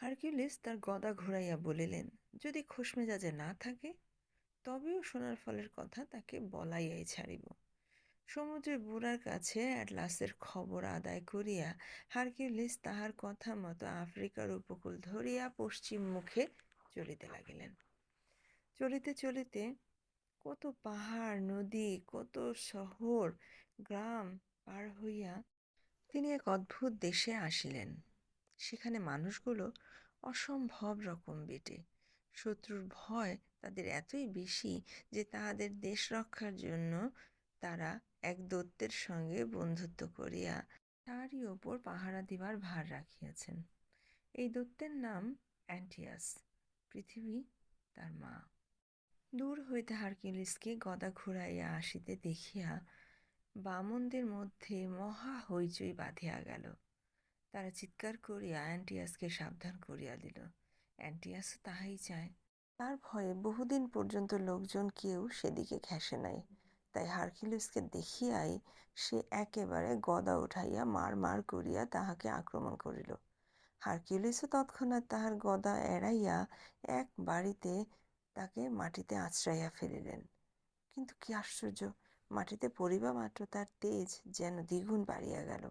Hercules তার গদা ঘুরাইয়া বলিলেন, যদি খোশমেজাজে না থাকে, তবেও সোনার ফলের কথা তাকে বলাইয়াই ছাড়িব। সমুদ্রের বুড়ার কাছে অ্যাটলাসের খবর আদায় করিয়া হারকিউলিস তাহার কথা মতো আফ্রিকার উপকূল ধরিয়া পশ্চিম মুখে চলিতে লাগিলেন। চলিতে চলিতে কত পাহাড়, নদী, কত শহর, গ্রাম পার হইয়া তিনি এক অদ্ভুত দেশে আসিলেন। সেখানে মানুষগুলো অসম্ভব রকম বেটে। শত্রুর ভয় তাদের এতই বেশি যে তাহাদের দেশ রক্ষার জন্য তারা এক দত্তের সঙ্গে বন্ধুত্ব করিয়া তারই ওপর পাহারা দিবার ভার রাখিয়াছেন। এই দৈত্যের নাম অ্যান্টিয়াস, পৃথিবী তার মা। দূর হইতে হারকিউলিসকে গদা ঘুরাইয়া আসিতে দেখিয়া বামনদের মধ্যে মহা হইচই বাঁধিয়া গেল। তারা চিৎকার করিয়া অ্যান্টিয়াসকে সাবধান করিয়া দিল। অ্যান্টিয়াস তাহাই চায়। তার ভয়ে বহুদিন পর্যন্ত লোকজন কেউ সেদিকে ঘেঁষে নাই। তাই হারকিউলিসকে দেখিয়াই সে একেবারে গদা উঠাইয়া মার মার করিয়া তাহাকে আক্রমণ করিল। হারকিউলিসও তৎক্ষণাৎ তাহার গদা এড়াইয়া এক বাড়িতে তাকে মাটিতে আছড়াইয়া ফেলিলেন। কিন্তু কি আশ্চর্য, মাটিতে পড়িবা মাত্র তার তেজ যেন দ্বিগুণ বাড়িয়া গেল।